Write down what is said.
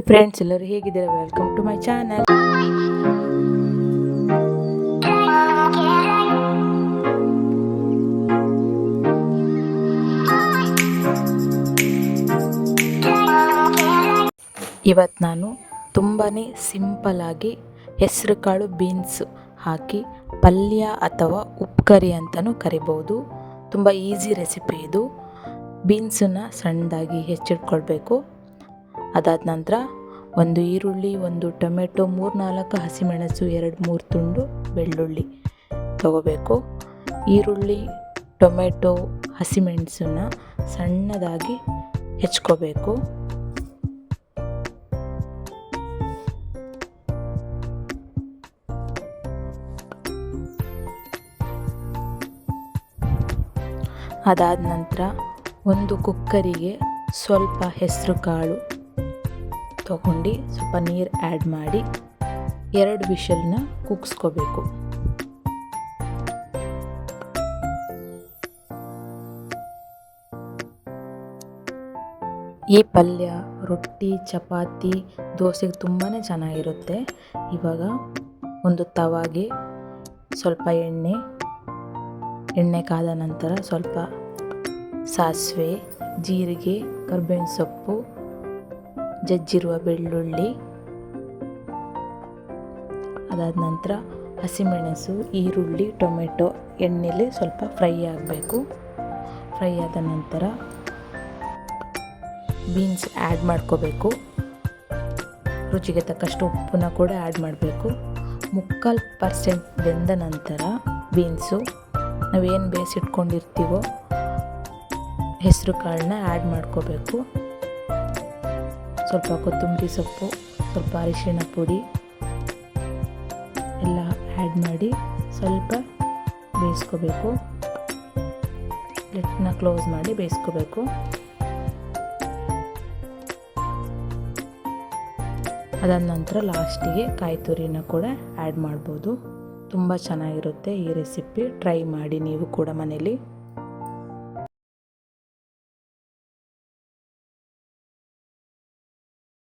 Friends ಎಲ್ಲರೂ ಹೇಗಿದ್ದೀರಾ? Welcome to my channel ಇವತ್ತು ನಾನು ತುಂಬಾ ಸಿಂಪಲಾಗಿ ಹೆಸರು ಕಾಳು ಬೀನ್ಸ್ ಹಾಕಿ ಪಲ್ಯ ಅಥವಾ ಉಪ್ಕರಿ ಅಂತಲೂ ಕರಿಬೋದು. ತುಂಬ ಈಸಿ ರೆಸಿಪಿ ಇದು. ಬೀನ್ಸನ್ನು ಸಣ್ಣದಾಗಿ ಹೆಚ್ಚಿಟ್ಕೊಳ್ಬೇಕು. ಅದಾದ ನಂತರ ಒಂದು ಈರುಳ್ಳಿ, ಒಂದು ಟೊಮೆಟೊ ಮೂರು ನಾಲ್ಕು ಹಸಿಮೆಣಸು, ಎರಡು ಮೂರು ತುಂಡು ಬೆಳ್ಳುಳ್ಳಿ ತಗೋಬೇಕು. ಈರುಳ್ಳಿ, ಟೊಮೆಟೊ, ಹಸಿಮೆಣಸನ್ನ ಸಣ್ಣದಾಗಿ ಹೆಚ್ಕೋಬೇಕು. ಅದಾದ ನಂತರ ಒಂದು ಕುಕ್ಕರಿಗೆ ಸ್ವಲ್ಪ ಹೆಸರು ಕಾಳು ತಗೊಂಡು ಸ್ವಲ್ಪ ನೀರು ಆ್ಯಡ್ ಮಾಡಿ ಎರಡು ವಿಷಲ್ನ ಕುಗ್ಸ್ಕೋಬೇಕು. ಈ ಪಲ್ಯ, ರೊಟ್ಟಿ, ಚಪಾತಿ, ದೋಸೆಗೆ ತುಂಬಾ ಚೆನ್ನಾಗಿರುತ್ತೆ. ಇವಾಗ ಒಂದು ತವಾಗೆ ಸ್ವಲ್ಪ ಎಣ್ಣೆ ಎಣ್ಣೆ ಕಾದ ನಂತರ ಸ್ವಲ್ಪ ಸಾಸಿವೆ, ಜೀರಿಗೆ, ಕರ್ಬೇವಿನ ಸೊಪ್ಪು ಜಜ್ಜಿರುವ ಬೆಳ್ಳುಳ್ಳಿ, ಅದಾದ ನಂತರ ಹಸಿಮೆಣಸು, ಈರುಳ್ಳಿ, ಟೊಮೆಟೊ, ಎಣ್ಣೆಲಿ ಸ್ವಲ್ಪ ಫ್ರೈ ಆಗಬೇಕು. ಫ್ರೈ ಆದ ನಂತರ ಬೀನ್ಸ್ ಆ್ಯಡ್ ಮಾಡ್ಕೋಬೇಕು. ರುಚಿಗೆ ತಕ್ಕಷ್ಟು ಉಪ್ಪನ್ನ ಕೂಡ ಆ್ಯಡ್ ಮಾಡಬೇಕು. ಮುಕ್ಕಾಲು ಪರ್ಸೆಂಟ್ ಬೆಂದ ನಂತರ ಬೀನ್ಸು, ನಾವೇನು ಬೇಯಿಸಿಟ್ಕೊಂಡಿರ್ತೀವೋ ಹೆಸರು ಕಾಳನ್ನ ಆ್ಯಡ್ ಮಾಡ್ಕೋಬೇಕು. ಸ್ವಲ್ಪ ಕೊತ್ತಂಬರಿ ಸೊಪ್ಪು, ಸ್ವಲ್ಪ ಅರಿಶಿಣ ಪುಡಿ ಎಲ್ಲ ಆ್ಯಡ್ ಮಾಡಿ ಸ್ವಲ್ಪ ಬೇಯಿಸ್ಕೋಬೇಕು. ಲಿಟ್ನ ಕ್ಲೋಸ್ ಮಾಡಿ ಬೇಯಿಸ್ಕೋಬೇಕು. ಅದಾದ ನಂತರ ಲಾಸ್ಟಿಗೆ ಕಾಯಿ ತುರಿನ ಕೂಡ ಆ್ಯಡ್ ಮಾಡ್ಬೋದು. ತುಂಬ ಚೆನ್ನಾಗಿರುತ್ತೆ ಈ ರೆಸಿಪಿ ಟ್ರೈ ಮಾಡಿ ನೀವು ಕೂಡ ಮನೇಲಿ.